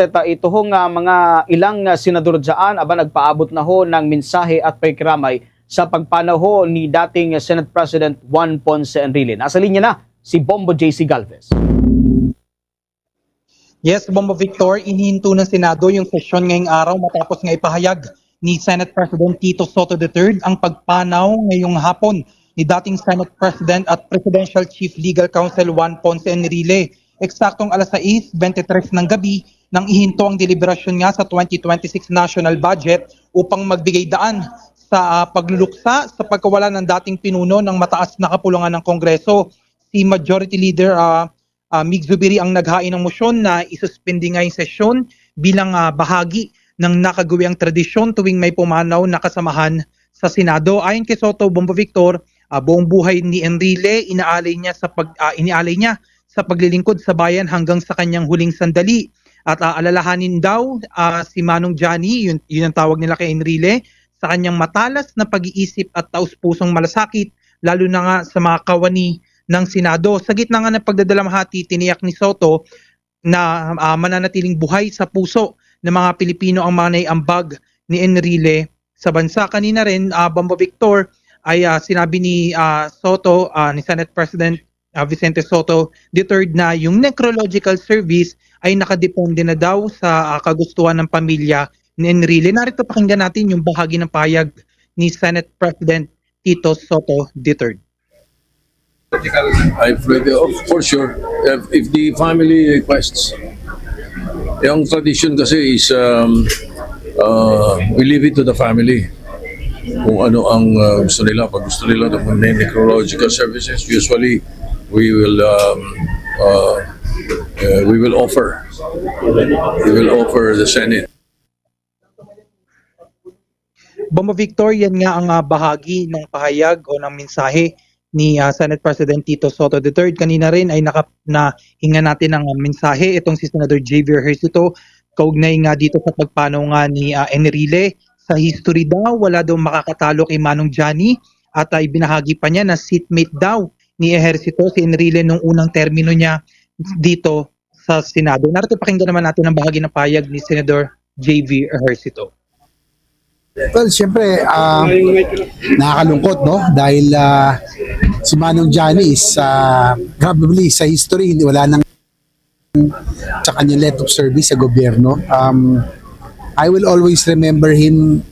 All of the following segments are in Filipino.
Uh, ito hong uh, mga ilang senador dyan, aba nagpaabot na ho ng mensahe at pagkiramay sa pagpanaho ni dating Senate President Juan Ponce Enrile. Nasa linya na si Bombo JC Galvez. Yes, Bombo Victor, inihinto ng Senado yung sesyon ngayong araw matapos nga ipahayag ni Senate President Tito Soto III ang pagpanaw ngayong hapon ni dating Senate President at Presidential Chief Legal Counsel Juan Ponce Enrile. Eksaktong alas 6.23 ng gabi nang ihinto ang deliberasyon nga sa 2026 national budget upang magbigay daan sa ah, pagluluksa sa pagkawala ng dating pinuno ng mataas na kapulungan ng Kongreso. Si Majority Leader ah, uh, Mig Zubiri ang naghain ng motion na isuspindi nga yung sesyon bilang ah, bahagi ng nakagawiang tradisyon tuwing may pumanaw na kasamahan sa Senado. Ayon kay Soto Bombo Victor, ah, buong buhay ni Enrile inaalay niya sa pag ah, inialay niya sa paglilingkod sa bayan hanggang sa kanyang huling sandali. At ah, alalahanin daw ah, si Manong Johnny, yun, yun ang tawag nila kay Enrile, sa kanyang matalas na pag-iisip at taus-pusong malasakit, lalo na nga sa mga kawani ng Senado. Sa gitna nga ng pagdadalamhati, tiniyak ni Soto na ah, mananatiling buhay sa puso ng mga Pilipino ang mga naiambag ni Enrile sa bansa. Kanina rin, ah, Bambo Victor, ay ah, sinabi ni ah, Soto, ah, ni Senate President ah, Vicente Soto III na yung necrological service ay nakadepende na daw sa ah, kagustuhan ng pamilya ni Enrile. Narito pakinggan natin yung bahagi ng pahayag ni Senate President Tito Soto. I've read it, of for sure. If, if the family requests. Yung tradition kasi is um, uh, we leave it to the family. Kung ano ang uh, gusto nila. Pag gusto nila ng necrological services, usually we will um, uh, uh, we will offer. We will offer the Senate. Bombo Victor, yan nga ang ah, bahagi ng pahayag o ng mensahe ni ah, Senate President Tito Soto III. Kanina rin ay naka, na hinga natin ng ah, mensahe itong si Senator Javier Hercito kaugnay nga dito sa pagpanaw nga ni ah, Enrile. Sa history daw, wala daw makakatalo kay Manong Johnny at ay binahagi pa niya na seatmate daw ni Ejercito si Enrile nung unang termino niya dito sa Senado. Narito pakinggan naman natin ang bahagi ng pahayag ni Senator J.V. Ejercito. Well, siyempre, ah, nakakalungkot, no? Dahil ah, si Manong Johnny is ah, probably sa history, wala nang sa kanyang let of service sa gobyerno. Um, I will always remember him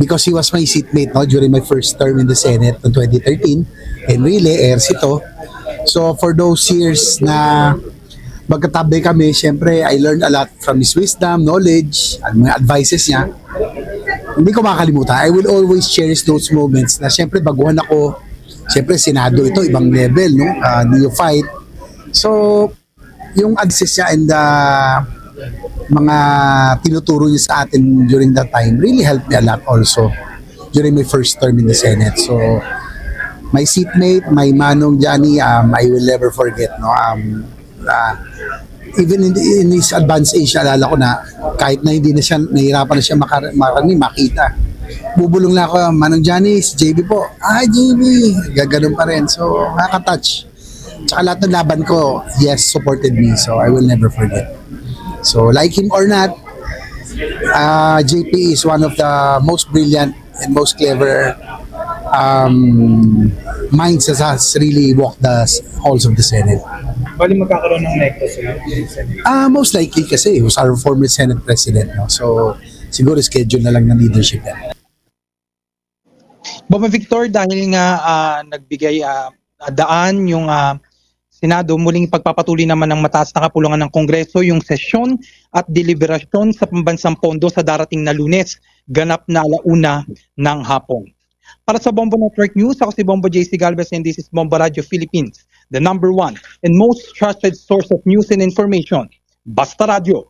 because he was my seatmate no, during my first term in the Senate in 2013. Enrile, Ercito. So for those years na magkatabi kami, siyempre, I learned a lot from his wisdom, knowledge, at mga advices niya hindi ko makakalimutan. I will always cherish those moments na siyempre baguhan ako. Siyempre Senado ito, ibang level, no? Uh, neophyte. So, yung access niya and the mga tinuturo niya sa atin during that time really helped me a lot also during my first term in the Senate. So, my seatmate, my manong Johnny, um, I will never forget, no? Um, uh, even in, in his advanced age, alala ko na kahit na hindi na siya, nahihirapan na siya makar- makarami, makita. Bubulong lang ako, Manong Johnny, si JB po. Ah, JB! Gaganon pa rin. So, nakaka-touch. Tsaka lahat ng laban ko, yes, supported me. So, I will never forget. So, like him or not, uh, JP is one of the most brilliant and most clever um, minds that has really walked the halls of the Senate. Bali magkakaroon ng necklace Ah, most likely kasi he was our former Senate President. No? So, siguro schedule na lang ng leadership yan. Bomba Victor, dahil nga ah, nagbigay ah, daan yung ah, Senado, muling pagpapatuloy naman ng mataas na kapulungan ng Kongreso yung sesyon at deliberasyon sa pambansang pondo sa darating na lunes, ganap na alauna ng hapon. Para sa Bombo Network News, ako si Bombo JC Galvez and this is Bombo Radio Philippines, the number one and most trusted source of news and information. Basta Radio.